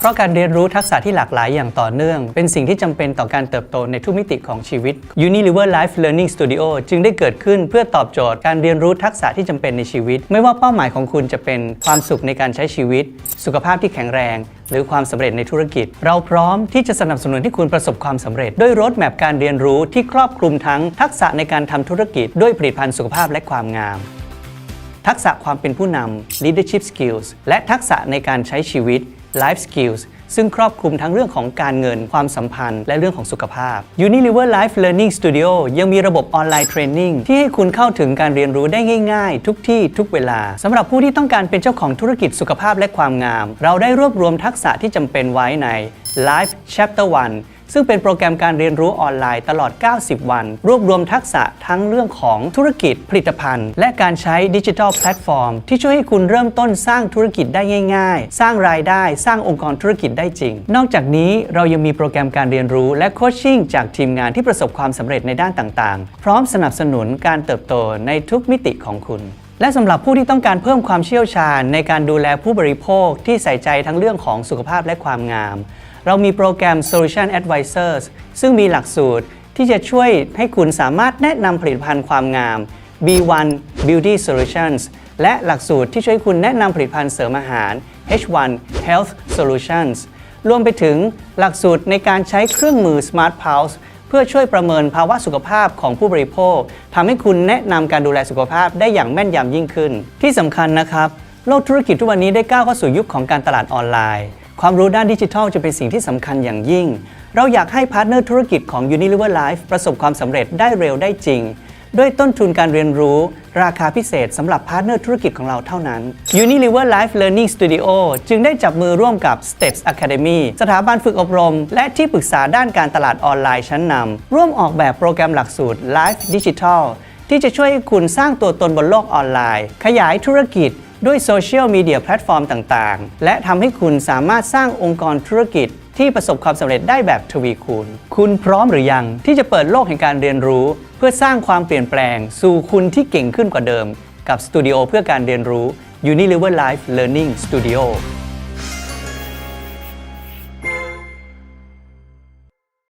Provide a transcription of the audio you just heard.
เพราะการเรียนรู้ทักษะที่หลากหลายอย่างต่อเนื่อง เป็นสิ่งที่จำเป็นต่อการเติบโตในทุกมิติของชีวิต Unilever Life Learning Studio จึงได้เกิดขึ้นเพื่อตอบโจทย์การเรียนรู้ทักษะที่จำเป็นในชีวิต ไม่ว่าเป้าหมายของคุณจะเป็นความสุขในการใช้ชีวิต สุขภาพที่แข็งแรง หรือความสำเร็จในธุรกิจ เราพร้อมที่จะสนับสนุนให้คุณประสบความสำเร็จ ด้วยรถแมพการเรียนรู้ที่ครอบคลุมทั้งทักษะในการทำธุรกิจ ด้วยผลิตภัณฑ์สุขภาพและความงามทักษะความเป็นผู้นำ leadership skills และทักษะในการใช้ชีวิต life skills ซึ่งครอบคลุมทั้งเรื่องของการเงินความสัมพันธ์ และเรื่องของสุขภาพ Unilever Life Learning Studio ยังมีระบบออนไลน์เทรนนิ่งที่ให้คุณเข้าถึงการเรียนรู้ได้ง่ายๆ ทุกที่ทุกเวลาสำหรับผู้ที่ต้องการเป็นเจ้าของธุรกิจสุขภาพและความงาม เราได้รวบรวมทักษะที่จำเป็นไว้ใน Life Chapter 1 ซึ่งเป็นโปรแกรมการเรียนรู้ออนไลน์ตลอด 90 วัน รวบรวมทักษะทั้งเรื่องของธุรกิจผลิตภัณฑ์ และการใช้ดิจิทัลแพลตฟอร์ม ที่ช่วยให้คุณเริ่มต้นสร้างธุรกิจได้ง่าย ๆ สร้างรายได้ สร้างองค์กรธุรกิจได้จริง นอกจากนี้เรายังมีโปรแกรมการเรียนรู้และโคชชิ่งจากทีมงานที่ประสบความสำเร็จในด้านต่างๆ พร้อมสนับสนุนการเติบโตในทุกมิติของคุณและสำหรับผู้ที่ต้องการเพิ่มความเชี่ยวชาญในการดูแลผู้บริโภคที่ใส่ใจทั้งเรื่องของสุขภาพและความงาม เรามีโปรแกรม Solution Advisors ซึ่งมีหลักสูตรที่จะช่วยให้คุณสามารถแนะนำผลิตภัณฑ์ความงาม B1 Beauty Solutions และหลักสูตรที่ช่วยคุณแนะนำผลิตภัณฑ์เสริมอาหาร H1 Health Solutions รวมไปถึงหลักสูตรในการใช้เครื่องมือ Smart Pulse เพื่อช่วยประเมินภาวะสุขภาพของผู้บริโภคทำให้คุณแนะนำการดูแลสุขภาพได้อย่างแม่นยำยิ่งขึ้น ที่สำคัญนะครับ โลกธุรกิจทุกวันนี้ได้ก้าวเข้าสู่ยุคของการตลาดออนไลน์ ความรู้ด้านดิจิทัลจะเป็นสิ่งที่สำคัญอย่างยิ่ง เราอยากให้พาร์ทเนอร์ธุรกิจของ Unilever Life ประสบความสำเร็จได้เร็วได้จริง ด้วยต้นทุนการเรียนรู้ ราคาพิเศษสำหรับพาร์ทเนอร์ธุรกิจของเราเท่านั้น Unilever Life Learning Studio จึงได้จับมือร่วมกับ Steps Academy สถาบันฝึกอบรม และที่ปรึกษาด้านการตลาดออนไลน์ชั้นนำร่วมออกแบบโปรแกรมหลักสูตร Life Digital ที่จะช่วยให้คุณสร้างตัวตนบนโลกออนไลน์ ขยายธุรกิจ ด้วยโซเชียลมีเดียแพลตฟอร์มต่างๆ และทำให้คุณสามารถสร้างองค์กรธุรกิจที่ประสบความสำเร็จได้แบบทวีคูณ คุณพร้อมหรือยังที่จะเปิดโลกแห่งการเรียนรู้ เพื่อสร้างความเปลี่ยนแปลง สู่คุณที่เก่งขึ้นกว่าเดิม กับสตูดิโอเพื่อการเรียนรู้ Unilever Life Learning Studio